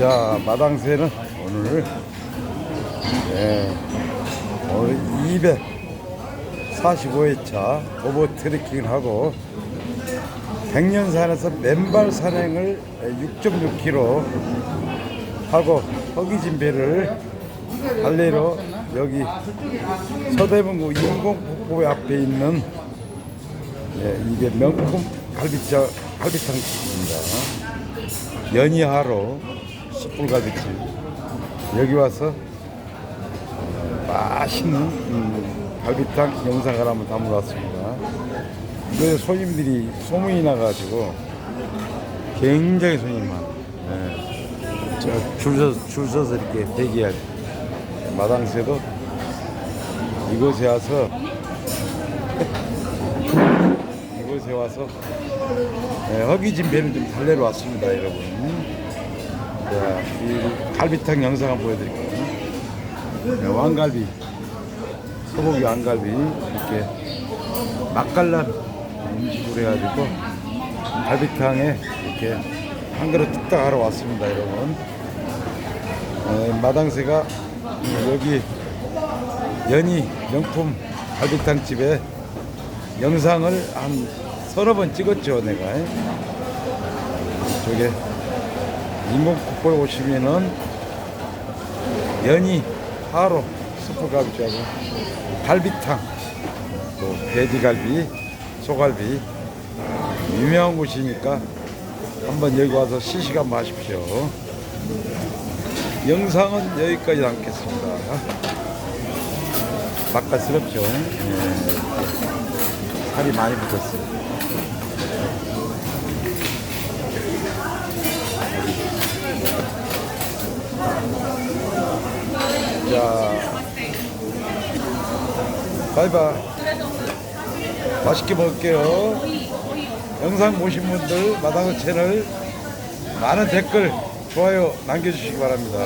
자, 마당새는 오늘 예, 오늘 245회차 도보 트레킹을 하고 백년산에서 맨발 산행을 6.6km 하고 허기진 배를 달래러 여기 서대문구 인공폭포 앞에 있는 예, 이게 명품 갈비자 갈비탕집입니다. 연희하로 숯불갈비집 여기 와서 어, 맛있는 음, 갈비탕 영상을 한번 담으러 왔습니다. 그 손님들이 소문이 나가지고 굉장히 손님 많아. 예. 저줄 서서, 줄 서서 이렇게 대기할 마당새도 이곳에 와서 이곳에 와서 예, 허기진 배를 좀 달래러 왔습니다, 여러분. 자, 이 갈비탕 영상 한번 보여드릴게요. 네, 왕갈비, 소고기 왕갈비 이렇게 맛깔난 음식으로 해가지고 갈비탕에 이렇게 한 그릇 뚝딱 하러 왔습니다, 여러분. 예, 마당새가 여기 연희 명품 갈비탕 집에 영상을 한 서너 번 찍었죠, 내가. 저게 인공국보에 오시면은 연희 하로 숯불갈비하고 갈비탕 또 돼지갈비 소갈비. 유명한 곳이니까 한번 여기 와서 시식 한번 하십시오. 영상은 여기까지 남겠습니다. 맛깔스럽죠? 예. 살이 많이 붙었어요 자, 바이바이. 맛있게 먹을게요. 영상 보신 분들 마당어 채널 많은 댓글, 좋아요 남겨주시기 바랍니다.